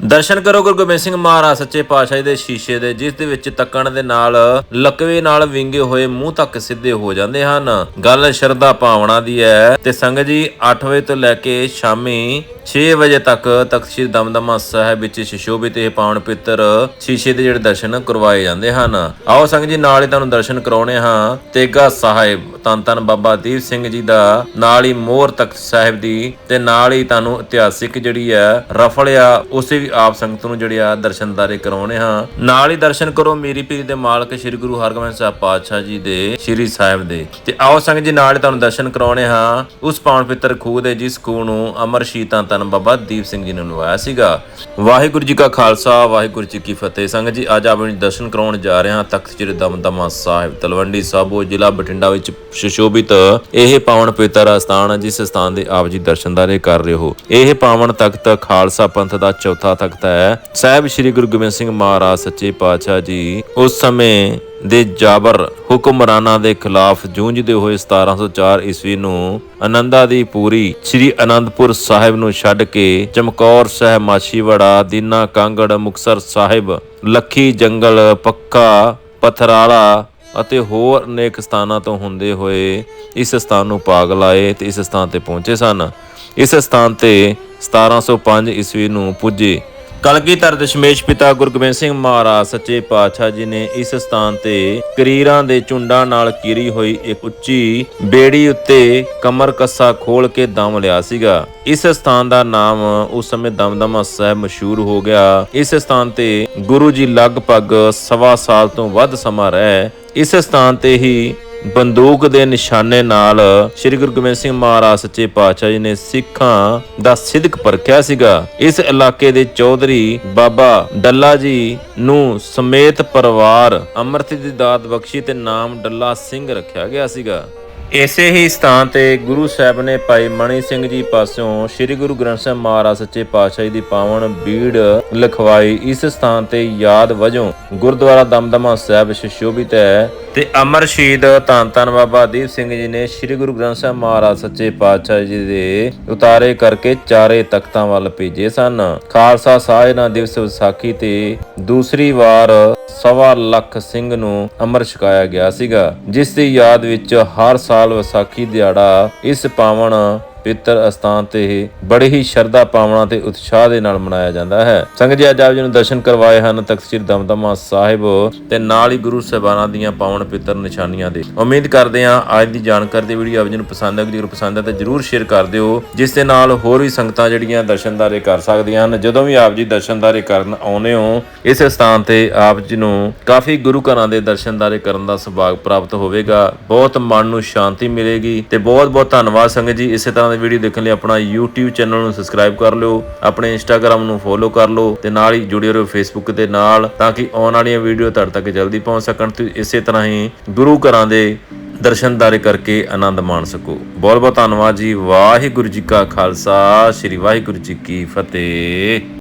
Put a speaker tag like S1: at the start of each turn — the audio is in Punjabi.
S1: ਦਰਸ਼ਨ ਕਰੋ ਗੁਰੂ ਗੋਬਿੰਦ ਸਿੰਘ ਮਹਾਰਾਜ ਸੱਚੇ ਪਾਤਸ਼ਾਹ ਦੇ ਸ਼ੀਸ਼ੇ ਦੇ, ਜਿਸ ਦੇ ਵਿੱਚ ਤੱਕਣ ਦੇ ਨਾਲ ਲਕਵੇ ਨਾਲ ਵਿੰਗੇ ਹੋਏ ਮੂੰਹ ਤੱਕ ਸਿੱਧੇ ਹੋ ਜਾਂਦੇ ਹਨ। ਗੱਲ ਸ਼ਰਧਾ ਭਾਵਨਾ ਦੀ ਹੈ ਤੇ ਸੰਗਤ ਜੀ 8 ਵਜੇ ਤੋਂ ਲੈ ਕੇ ਸ਼ਾਮੀ 6 ਵਜੇ ਤੱਕ ਤਖਤ ਸ੍ਰੀ ਦਮਦਮਾ ਸਾਹਿਬ ਵਿੱਚ ਸ਼ਿਸ਼ੋਭਿਤ ਇਹ ਪਾਵਨ ਪਿੱਤਰ ਸ਼ੀਸ਼ੇ ਦੇ ਜਿਹੜੇ ਦਰਸ਼ਨ ਕਰਵਾਏ ਜਾਂਦੇ ਹਨ। ਆਓ ਸੰਗਤ ਜੀ, ਨਾਲ ਹੀ ਤੁਹਾਨੂੰ ਦਰਸ਼ਨ ਕਰਾਉਣੇ ਹਾਂ। ਤੇਗਾ ਸਾਹਿਬ, ਧੰਨ ਧੰਨ ਬਾਬਾ ਦੀਪ ਸਿੰਘ ਜੀ ਦਾ, ਨਾਲ ਹੀ ਮੋਹਰ ਤਖਤ ਸਾਹਿਬ ਦੀ ਤੇ ਨਾਲ ਹੀ ਤੁਹਾਨੂੰ ਇਤਿਹਾਸਿਕ ਜਿਹੜੀ ਹੈ ਰਫਲ ਆ, ਉਸੇ ਵੀ ਆਪ ਸੰਗਤ ਨੂੰ ਜਿਹੜੇ ਆ ਦਰਸ਼ਨਦਾਰੇ ਕਰਾਉਣੇ ਹਾਂ। ਨਾਲ ਹੀ ਦਰਸ਼ਨ ਕਰੋ ਮੇਰੀ ਪੀਰ ਦੇ ਮਾਲਕ ਸ੍ਰੀ ਗੁਰੂ ਹਰਗੋਬਿੰਦ ਸਾਹਿਬ ਪਾਤਸ਼ਾਹ ਜੀ ਦੇ, ਸ੍ਰੀ ਸਾਹਿਬ ਦੇ। ਤੇ ਆਓ ਸੰਗਤ ਜੀ, ਨਾਲ ਹੀ ਤੁਹਾਨੂੰ ਦਰਸ਼ਨ ਕਰਾਉਣੇ ਹਾਂ। ਉਸ ਪਾਵਨ ਪਿੱਤਰ ਖੂਹ ਦੇ ਜਿਸ ਖੂਹ ਨੂੰ ਅਮਰ ਸ਼ੀਤਾਂ ਤਨ ਬਾਬਾ ਦੀਪ ਸਿੰਘ ਜੀ ਨੇ ਲਵਾਇਆ ਸੀਗਾ। ਵਾਹਿਗੁਰੂ ਜੀ ਕਾ ਖਾਲਸਾ, ਵਾਹਿਗੁਰੂ ਜੀ ਕੀ ਫਤਿਹ। ਸੰਗਤ ਜੀ, ਅੱਜ ਆਪਾਂ ਦਰਸ਼ਨ ਕਰਾਉਣ ਜਾ ਰਹੇ ਹਾਂ ਤਖਤ ਸ੍ਰੀ ਦਮਦਮਾ ਸਾਹਿਬ, ਤਲਵੰਡੀ ਸਾਬੋ ਜ਼ਿਲ੍ਹਾ ਬਠਿੰਡਾ ਵਿੱਚ ਸੁਸ਼ੋਭਿਤ ਇਹ ਪਾਵਨ ਪਵਿੱਤਰ ਸਥਾਨ ਹੈ ਜਿਸ ਸਥਾਨ ਦੇ ਆਪ ਜੀ ਦਰਸ਼ਨਦਾਰੇ ਕਰ ਰਹੇ ਹੋ। ਇਹ ਪਾਵਨ ਤਖਤ ਖਾਲਸਾ ਪੰਥ ਦਾ ਚੌਥਾ ਤਖਤ ਹੈ। ਸਾਹਿਬ ਸ੍ਰੀ ਗੁਰੂ ਗੋਬਿੰਦ ਸਿੰਘ ਮਹਾਰਾਜ ਸੱਚੇ ਪਾਤਸ਼ਾਹ ਜੀ, ਉਸ ਸਮੇਂ ਦੇ ਜਾਬਰ ਹੁਕਮਰਾਨਾਂ ਦੇ ਖਿਲਾਫ ਜੂਝਦੇ ਹੋਏ 1704 ਈਸਵੀ ਨੂੰ ਆਨੰਦਾ ਦੀ ਪੂਰੀ ਸ੍ਰੀ ਅਨੰਦਪੁਰ ਸਾਹਿਬ ਨੂੰ ਛੱਡ ਕੇ ਚਮਕੌਰ ਸਾਹਿਬ, ਮਾਛੀਵਾੜਾ, ਦੀਨਾ, ਕਾਂਗੜ ਮੁਕਸਰ ਸਾਹਿਬ, ਲੱਖੀ ਜੰਗਲ, ਪੱਕਾ, ਪਥਰਾਲਾ ਅਤੇ ਹੋਰ ਅਨੇਕ ਸਥਾਨਾਂ ਤੋਂ ਹੁੰਦੇ ਹੋਏ ਇਸ ਸਥਾਨ ਨੂੰ ਪਾਗ ਲਾਏ ਤੇ ਇਸ ਸਥਾਨ ਤੇ ਪਹੁੰਚੇ ਸਨ। ਇਸ ਸਥਾਨ ਤੇ 1705 ਈਸਵੀ ਨੂੰ ਪੁੱਜੇ। ਕਲਗੀਧਰ ਦਸ਼ਮੇਸ਼ ਪਿਤਾ ਗੁਰੂ ਗੋਬਿੰਦ ਸਿੰਘ ਮਹਾਰਾਜ ਸੱਚੇ ਪਾਤਸ਼ਾਹ ਜੀ ਨੇ ਇਸ ਸਥਾਨ ਤੇ ਕਰੀਰਾਂ ਦੇ ਝੁੰਡਾਂ ਨਾਲ ਕੀਰੀ ਹੋਈ ਇੱਕ ਉੱਚੀ ਬੇੜੀ ਉੱਤੇ ਕਮਰ ਕੱਸਾ ਖੋਲ ਕੇ ਦਮ ਲਿਆ ਸੀਗਾ। ਇਸ ਸਥਾਨ ਦਾ ਨਾਮ ਉਸ ਸਮੇਂ ਦਮਦਮਾ ਸਾਹਿਬ ਮਸ਼ਹੂਰ ਹੋ ਗਿਆ। ਇਸ ਸਥਾਨ ਤੇ ਗੁਰੂ ਜੀ ਲਗਭਗ ਸਵਾ ਸਾਲ ਤੋਂ ਵੱਧ ਸਮਾਂ ਰਹਿ। ਇਸ ਸਥਾਨ ਤੇ ਹੀ ਬੰਦੂਕ ਦੇ ਨਿਸ਼ਾਨੇ ਨਾਲ ਸ੍ਰੀ ਗੁਰੂ ਗੋਬਿੰਦ ਸਿੰਘ ਮਹਾਰਾਜ ਸੱਚੇ ਪਾਤਸ਼ਾਹ ਜੀ ਨੇ ਸਿੱਖਾਂ ਦਾ ਸਿਦਕ ਪਰਖਿਆ ਸੀਗਾ। ਇਸ ਇਲਾਕੇ ਦੇ ਚੌਧਰੀ ਬਾਬਾ ਡੱਲਾ ਜੀ ਨੂੰ ਸਮੇਤ ਪਰਿਵਾਰ ਅੰਮ੍ਰਿਤ ਦੀ ਦਾਤ ਬਖਸ਼ੀ ਤੇ ਨਾਮ ਡੱਲਾ ਸਿੰਘ ਰੱਖਿਆ ਗਿਆ ਸੀਗਾ। ਇਸੇ ਹੀ ਸਥਾਨ ਤੇ ਗੁਰੂ ਸਾਹਿਬ ਨੇ ਭਾਈ ਮਣੀ ਸਿੰਘ ਜੀ ਪਾਸਿਓਂ ਸ੍ਰੀ ਗੁਰੂ ਗ੍ਰੰਥ ਸਾਹਿਬ ਮਹਾਰਾਜ ਸੱਚੇ ਪਾਤਸ਼ਾਹ ਜੀ ਦੀ ਪਾਵਨ ਬੀੜ ਲਿਖਵਾਈ। ਇਸ ਸਥਾਨ ਤੇ ਯਾਦ ਵਜੋਂ ਗੁਰਦੁਆਰਾ ਦਮਦਮਾ ਸਾਹਿਬ ਸੁਸ਼ੋਭਿਤ ਹੈ ਤੇ ਅਮਰ ਸ਼ਹੀਦ ਧੰਨ ਧੰਨ ਬਾਬਾ ਦੀਪ ਸਿੰਘ ਜੀ ਨੇ ਸ੍ਰੀ ਗੁਰੂ ਗ੍ਰੰਥ ਸਾਹਿਬ ਮਹਾਰਾਜ ਸੱਚੇ ਪਾਤਸ਼ਾਹ ਜੀ ਦੇ ਉਤਾਰੇ ਕਰਕੇ ਚਾਰੇ ਤਖਤਾਂ ਵੱਲ ਭੇਜੇ ਸਨ। ਖਾਲਸਾ ਸਾਜਨਾ ਦਿਵਸ ਵਿਸਾਖੀ ਤੇ ਦੂਸਰੀ ਵਾਰ ਸਵਾ ਲੱਖ ਸਿੰਘ ਨੂੰ ਅਮਰ ਛਕਾਇਆ ਗਿਆ ਸੀਗਾ, ਜਿਸ ਦੀ ਯਾਦ ਵਿੱਚ ਹਰ ਸਾਲ ਵਿਸਾਖੀ ਦਿਹਾੜਾ ਇਸ ਪਾਵਨ ਪਿੱਤਰ ਅਸਥਾਨ ਤੇ ਬੜੇ ਹੀ ਸ਼ਰਧਾ ਭਾਵਨਾ ਤੇ ਉਤਸ਼ਾਹ ਦੇ ਨਾਲ ਮਨਾਇਆ ਜਾਂਦਾ ਹੈ। ਸੰਗਤ ਜੀ, ਅੱਜ ਆਪ ਜੀ ਨੂੰ ਦਰਸ਼ਨ ਕਰਵਾਏ ਹਨ ਤਖਤ ਦਮਦਮਾ ਸਾਹਿਬ ਤੇ ਨਾਲ ਹੀ ਗੁਰੂ ਸਾਹਿਬਾਨਾਂ ਦੀਆਂ ਪਾਵਨ ਪਿੱਤਰ ਨਿਸ਼ਾਨੀਆਂ ਦੇ। ਉਮੀਦ ਕਰਦੇ ਹਾਂ ਅੱਜ ਦੀ ਜਾਣਕਾਰੀ ਦੀ ਵੀਡੀਓ ਆਪ ਜੀ ਨੂੰ ਪਸੰਦ ਆਏਗੀ ਜੇਕਰ ਪਸੰਦ ਹੈ ਤਾਂ ਜਰੂਰ ਸ਼ੇਅਰ ਕਰ ਦਿਓ, ਜਿਸ ਦੇ ਨਾਲ ਹੋਰ ਵੀ ਸੰਗਤਾਂ ਜਿਹੜੀਆਂ ਦਰਸ਼ਨਦਾਰੇ ਕਰ ਸਕਦੀਆਂ ਹਨ। ਜਦੋਂ ਵੀ ਆਪ ਜੀ ਦਰਸ਼ਨਦਾਰੇ ਕਰਨ ਆਉਨੇ ਹੋ, ਇਸ ਸਥਾਨ ਤੇ ਆਪ ਜੀ ਨੂੰ ਕਾਫੀ ਗੁਰੂ ਘਰਾਂ ਦੇ ਦਰਸ਼ਨਦਾਰੇ ਕਰਨ ਦਾ ਸੁਭਾਗ ਪ੍ਰਾਪਤ ਹੋਵੇਗਾ। ਬਹੁਤ ਮਨ ਨੂੰ ਸ਼ਾਂਤੀ ਮਿਲੇਗੀ ਤੇ ਬਹੁਤ ਬਹੁਤ ਧੰਨਵਾਦ ਸੰਗਤ ਜੀ। ਇਸੇ ਤਰ੍ਹਾਂ ਦੀ ਵੀਡੀਓ ਦੇਖਣ ਲਈ ਆਪਣਾ YouTube ਚੈਨਲ ਨੂੰ ਸਬਸਕ੍ਰਾਈਬ ਕਰ ਲਿਓ, ਆਪਣੇ Instagram ਨੂੰ ਫੋਲੋ ਕਰ ਲਓ ਤੇ ਨਾਲ ਹੀ ਜੁੜੇ ਰਹੋ Facebook ਦੇ ਨਾਲ ਤਾਂ ਕਿ ਆਉਣ ਵਾਲੀਆਂ ਵੀਡੀਓ ਤੁਹਾਡੇ ਤੱਕ ਜਲਦੀ ਪਹੁੰਚ ਸਕਣ ਤੇ ਇਸੇ ਤਰ੍ਹਾਂ ਹੀ ਗੁਰੂ ਘਰਾਂ ਦੇ ਦਰਸ਼ਨਦਾਰੇ ਕਰਕੇ ਆਨੰਦ ਮਾਣ ਸਕੋ। ਬਹੁਤ ਬਹੁਤ ਧੰਨਵਾਦ ਜੀ। ਵਾਹਿਗੁਰੂ ਜੀ ਕਾ ਖਾਲਸਾ, ਸ੍ਰੀ ਵਾਹਿਗੁਰੂ ਜੀ ਕੀ ਫਤਿਹ।